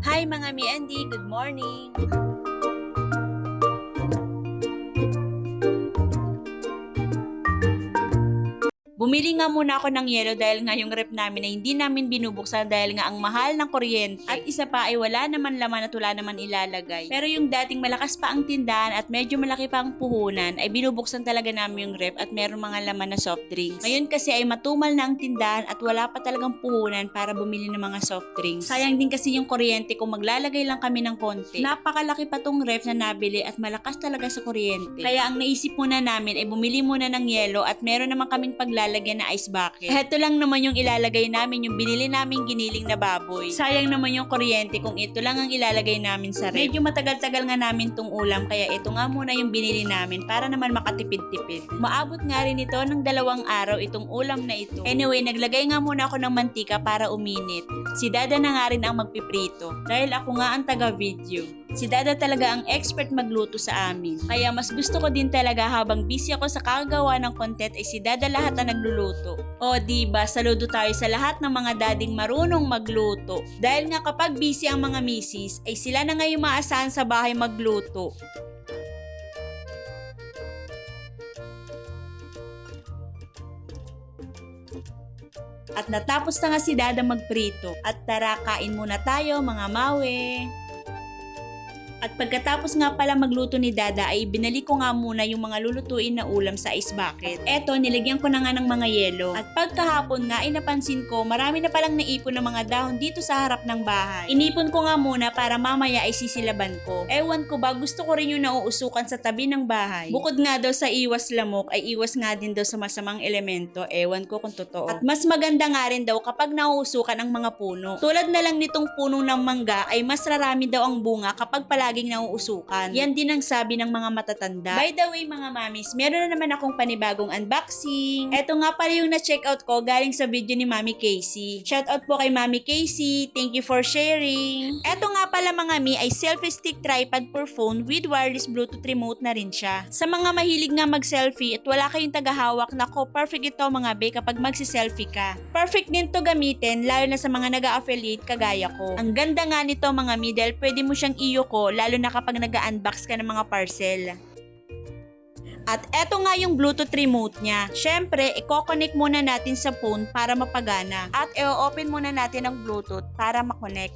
Hi mga mi Andy, good morning! Bumili nga muna ako ng yelo dahil nga yung rep namin ay hindi namin binubuksan dahil nga ang mahal ng kuryente. At isa pa ay wala naman laman at wala naman ilalagay. Pero yung dating malakas pa ang tindahan at medyo malaki pa ang puhunan ay binubuksan talaga namin yung rep at meron mga laman na soft drinks. Ngayon kasi ay matumal na ang tindahan at wala pa talagang puhunan para bumili ng mga soft drinks. Sayang din kasi yung kuryente kung maglalagay lang kami ng konti. Napakalaki pa tong ref na nabili at malakas talaga sa kuryente. Kaya ang naisip muna namin ay bumili muna ng yelo at meron naman kaming paglalagyan na ice bucket. Ito lang naman yung ilalagay namin yung binili naming giniling na baboy. Sayang naman yung kuryente kung ito lang ang ilalagay namin sa ref. Medyo matagal-tagal nga namin tong ulam kaya ito nga muna yung binili namin para naman makatipid-tipid. Maabot nga rin ito ng dalawang araw itong ulam na ito. Anyway, naglagay nga muna ako ng mantika para uminit. Si Dada na nga rin ang magpiprito dahil ako nga ang taga-video. Si Dada talaga ang expert magluto sa amin. Kaya mas gusto ko din talaga habang busy ako sa kagawa ng content ay si Dada lahat ang nagluluto. O di ba saludo tayo sa lahat ng mga dading marunong magluto. Dahil nga kapag busy ang mga misis, ay sila na nga yung maasahan sa bahay magluto. At natapos na nga si Dada magprito. At tara, kain muna tayo mga mawe. At pagkatapos nga pala magluto ni Dada ay binalik ko nga muna yung mga lulutuin na ulam sa ice bucket. Eto, nilagyan ko na nga ng mga yelo. At pagkahapon nga ay napansin ko marami na palang naipon ng mga dahon dito sa harap ng bahay. Inipon ko nga muna para mamaya ay sisilaban ko. Ewan ko ba gusto ko rin yung nauusukan sa tabi ng bahay. Bukod nga daw sa iwas lamok ay iwas nga din daw sa masamang elemento. Ewan ko kung totoo. At mas maganda nga rin daw kapag nauusukan ang mga puno. Tulad na lang nitong punong ng mangga ay mas rarami daw ang bunga kapag palaging nauusukan. Yan din ang sabi ng mga matatanda. By the way mga mamis, meron na naman akong panibagong unboxing. Eto nga pala yung na-check out ko galing sa video ni Mami Casey. Shout out po kay Mami Casey. Thank you for sharing. Eto nga pala mga mi ay selfie stick tripod for phone with wireless bluetooth remote na rin siya. Sa mga mahilig nga mag-selfie at wala kayong tagahawak, nako perfect ito mga be kapag magsi-selfie ka. Perfect din to gamitin lalo na sa mga nag-affiliate kagaya ko. Ang ganda nga nito mga mi dahil pwede mo siyang iyo ko lalo na kapag nag-unbox ka ng mga parcel. At eto nga yung Bluetooth remote niya. Syempre, i-connect muna natin sa phone para mapagana. At i-open muna natin ang Bluetooth para makonect.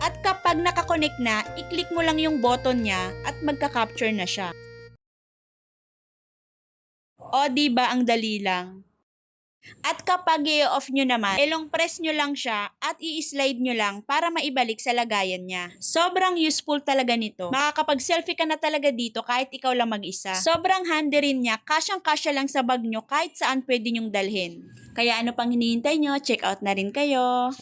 At kapag nakakonect na, i-click mo lang yung button niya at magka-capture na siya. O di ba ang dali lang? At kapag i-off nyo naman, ilong press nyo lang siya at i-slide nyo lang para maibalik sa lagayan niya. Sobrang useful talaga nito. Makakapag-selfie ka na talaga dito kahit ikaw lang mag-isa. Sobrang handy rin niya, kasyang-kasya lang sa bag nyo kahit saan pwede nyong dalhin. Kaya ano pang hinihintay nyo, check out na rin kayo.